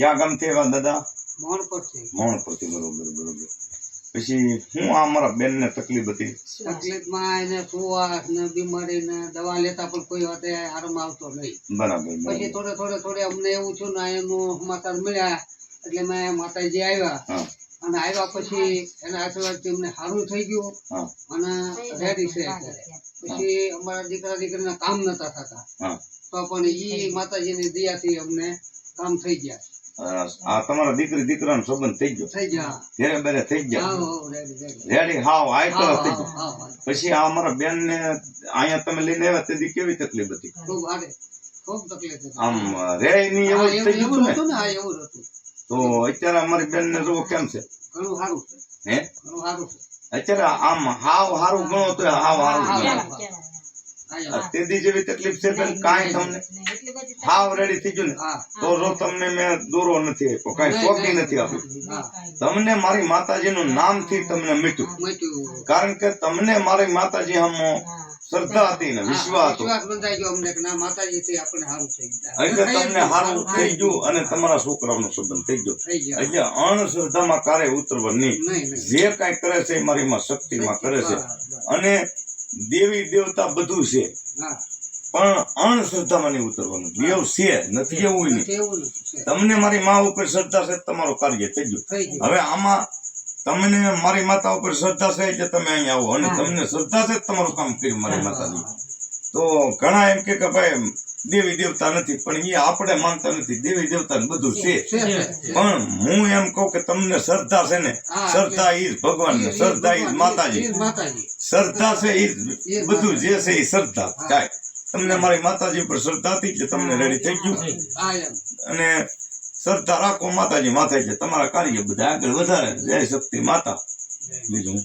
ક્યાં ગામથી આવ્યા દાદા? મોણ પરથી બરોબર બરોબર. પછી હું આ મારા બેનને તકલીફ હતી? તકલીફમાં એને સુવાસ ને બીમારી ને દવા લેતા પણ કોઈ વાતે આરામ આવતો નહીં. બરાબર પછી થોડે થોડે થોડે અમને એવું થયું ને એનું સમાચાર મળ્યા એટલે મેં માતાજી આવ્યા. અને આવ્યા પછી એના આશીર્વાદથી અમને સારું થઈ ગયું. અને રેડી છે. પછી અમારા દીકરા દીકરીના કામ નતા થતા. તો પણ ઈ માતાજીની દયાથી અમને કામ થઈ ગયા. આ તમારા દીકરી દીકરાનો સંબંધ થઈ ગયો. ઘેરે બેરે થઈ ગયા. રેડી હાવ આયતો થઈ ગયો. પછી આ અમારા બેન ને અહીંયા તમે લઈને આવ્યા તેથી કેવી તકલીફ હતી. આમ રે ની એવું થઈ ગયું ને? તો અત્યારે અમારી બેન ને જુઓ કેમ છે? ઘણું સારું હે? ઘણું સારું અત્યારે આમ હાવ હારું ગણો તો હાવ હારું ગણો તેદી જેવી તકલીફ છે બેન કાંઈ તમને હાવ રેડી થઈ ગયું ને તો જો તમને મેં દોરો નથી આપ્યો કાંઈ શોખી નથી આપ્યું તમને મારી માતાજીનું નામથી તમને મીઠું. કારણ કે તમને મારી માતાજી હમ શ્રદ્ધા હતી ને વિશ્વાસ હતો. એટલે તમને સારું થઈ ગયું અને તમારા છોકરાનો સંબંધ થઈ ગયો. એટલે અણશ્રદ્ધામાં ક્યારે ઉતરવા નહીં જે કાંઈ કરે છે એ મારી માં શક્તિમાં કરે છે. અને દેવી દેવતા બધું છે. પણ અંધશ્રદ્ધામાં નહીં ઉતરવાનું દેવ છે નથી એવું નહીં. તમને મારી મા ઉપર શ્રદ્ધા છે તમારું કાર્ય થઈ ગયું. હવે આમાં તમને મારી માતા ઉપર શ્રદ્ધા છે એટલે તમે અહીંયા આવો. અને તમને શ્રદ્ધા છે તમારું કામ કર્યું મારી માતાની. તો ઘણા એમ કે કે ભાઈ દેવી દેવતા નથી પણ એ આપણે માનતા નથી. દેવી દેવતા બધું છે. પણ હું એમ કહું કે તમને શ્રદ્ધા છે ને શ્રદ્ધા ઈ ભગવાન શ્રદ્ધા ઈ માતાજી. શ્રદ્ધા છે ઈ બધું જે છે એ શ્રદ્ધા. થાય તમને મારી માતાજી ઉપર શ્રદ્ધા હતી એટલે તમને રેડી થઈ ગયું? અને શ્રદ્ધા રાખો માતાજી માથે છે તમારા કાર્ય બધા આગળ વધારે. જય શક્તિ માતા. બીજું